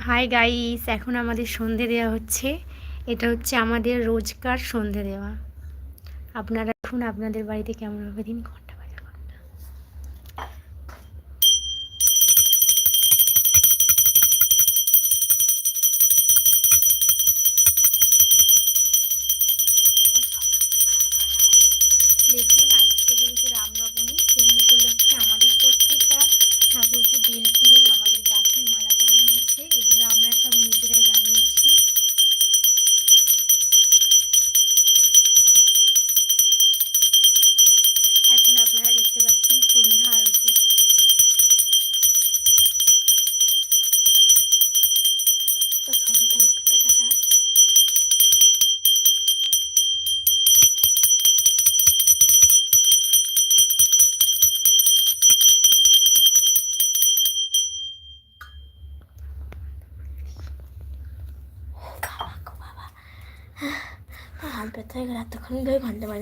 Hi guys এখন আমাদের সন্ধে দেওয়া হচ্ছে। এটা হচ্ছে আমাদের রোজকার সন্ধে দেওয়া। আপনারা এখন আপনাদের বাড়িতে কেমন হবে দিন ঘণ্টা 아, 안 뱉어. 이거 나또 건들고 안 되면.